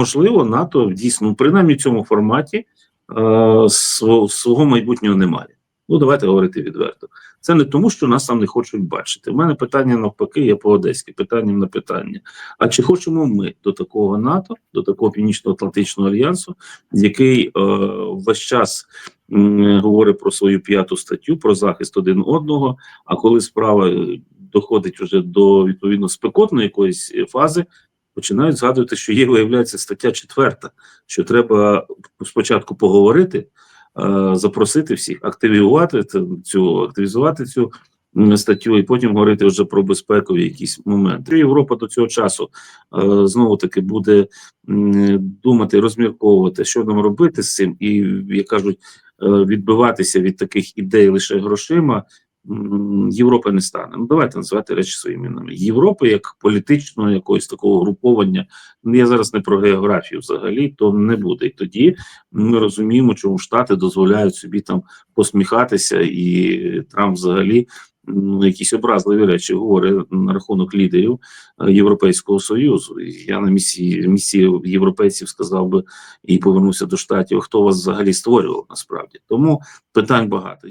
можливо, НАТО дійсно, ну, принаймні в цьому форматі е, свого, майбутнього немає. Ну, давайте говорити відверто. Це не тому, що нас там не хочуть бачити. У мене питання навпаки, є по одеськи, питання на питання. А чи хочемо ми до такого НАТО, до такого Північно-Атлантичного альянсу, який е, весь час м, говорить про свою п'яту статтю, про захист один одного, а коли справа е, доходить вже до відповідно спекотної якоїсь е, фази, починають згадувати, що є, виявляється, стаття четверта, що треба спочатку поговорити, е, запросити всіх, активізувати ц- цю, активізувати цю статтю, і потім говорити вже про безпекові якісь моменти. Європа до цього часу е, знову таки буде думати, розмірковувати, що нам робити з цим, і як кажуть, е, відбиватися від таких ідей лише грошима. М, Європа не стане. Ну давайте називати речі своїми іменами. Європи як політичного якогось такого груповання. ну, Я зараз не про географію взагалі, то не буде. І тоді ми розуміємо, чому Штати дозволяють собі там посміхатися, і Трамп взагалі ну, якісь образливі речі говорить на рахунок лідерів е, Європейського союзу. І Я на місії місії європейців сказав би і повернувся до штатів. Хто вас взагалі створював насправді? Тому питань багато.